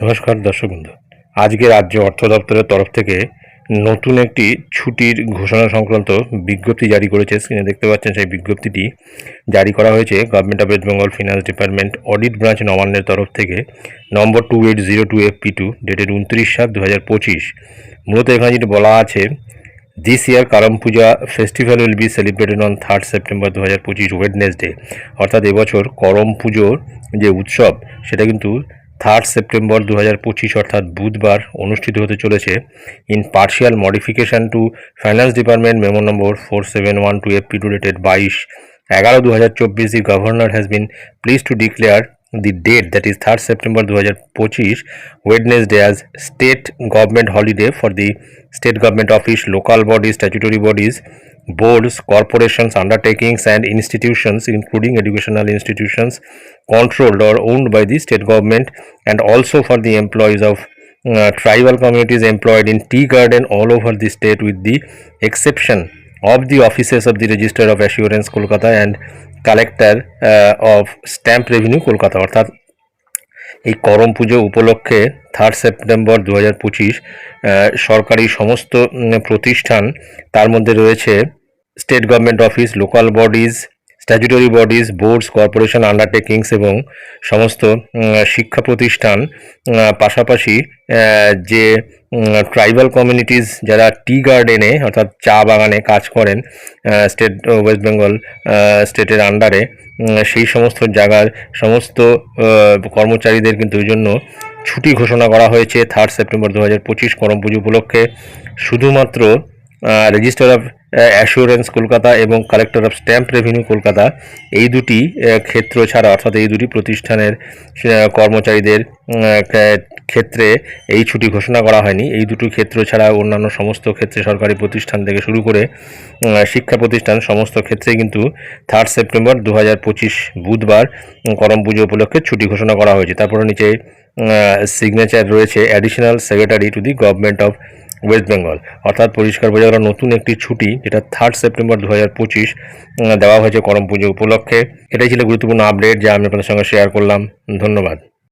নমস্কার দর্শক বন্ধু আজকে রাজ্য অর্থ দপ্তরের তরফ থেকে নতুন একটি ছুটির ঘোষণা সংক্রান্ত বিজ্ঞপ্তি জারি করেছে। স্ক্রিনে দেখতে পাচ্ছেন সেই বিজ্ঞপ্তিটি। জারি করা হয়েছে government of West Bengal finance department audit branch নবান্নের তরফ থেকে। Number two eight zero two F P two dated উনত্রিশ সাত দু হাজার পঁচিশ। মূলত এখানে যেটি বলা আছে this year Karam Puja festival will be celebrated on third September দু হাজার পঁচিশ ওয়েডনেসডে অর্থাৎ এবছর করম পুজোর যে উৎসব, সেটা কিন্তু থার্ড সেপ্টেম্বর দু পঁচিশ অর্থাৎ বুধবার, অনুষ্ঠিত হতে চলেছে in partial modification to finance department memo number four seven one two F P two dated বাইশ। এগারো দু হাজার চব্বিশ the governor has been pleased to declare the date that is 3rd September 2025 Wednesday as state government holiday for the state government office local bodies statutory bodies boards corporations undertakings and institutions including educational institutions controlled or owned by the state government and also for the employees of uh, tribal communities employed in tea garden all over the state with the exception of the offices of the register of assurance kolkata and collector of stamp revenue Kolkata অর্থাৎ এই করম পুজো উপলক্ষে third September দু হাজার পঁচিশ সরকারি সমস্ত প্রতিষ্ঠান, তার মধ্যে রয়েছে state government office local bodies statutory bodies boards corporation undertakings এবং সমস্ত শিক্ষা প্রতিষ্ঠান পাশাপাশি যে ট্রাইবাল কমিউনিটিস যারা টি গার্ডেনে অর্থাৎ চা বাগানে কাজ করেন স্টেট ওয়েস্ট বেঙ্গল স্টেটের আন্ডারে সেই সমস্ত জায়গার সমস্ত কর্মচারীদের কিন্তু এই জন্য ছুটি ঘোষণা করা হয়েছে। থার্ড সেপ্টেম্বর দু হাজার পঁচিশ করম পুজো উপলক্ষে। শুধুমাত্র রেজিস্টার অফ অ্যাসুরেন্স কলকাতা এবং collector of stamp revenue Kolkata, এই দুটি ক্ষেত্র ছাড়া, অর্থাৎ এই দুটি প্রতিষ্ঠানের কর্মচারীদের ক্ষেত্রে এই ছুটি ঘোষণা করা হয়নি। এই দুটো ক্ষেত্র ছাড়া অন্যান্য সমস্ত ক্ষেত্রে সরকারি প্রতিষ্ঠান থেকে শুরু করে শিক্ষা প্রতিষ্ঠান, সমস্ত ক্ষেত্রে কিন্তু থার্ড সেপ্টেম্বর দু হাজার পঁচিশ বুধবার করম পুজো উপলক্ষে ছুটি ঘোষণা করা হয়েছে। তারপরে নিচে সিগনেচার রয়েছে additional secretary to the government of West Bengal অর্থাৎ পরিষ্কার বোঝা গেল, নতুন একটি ছুটি, যেটা থার্ড সেপ্টেম্বর দু হাজার পঁচিশ দেওয়া হয়েছে করম পুজো উপলক্ষে। এটাই ছিল গুরুত্বপূর্ণ আপডেট যা আমি আপনাদের সঙ্গে শেয়ার করলাম। ধন্যবাদ।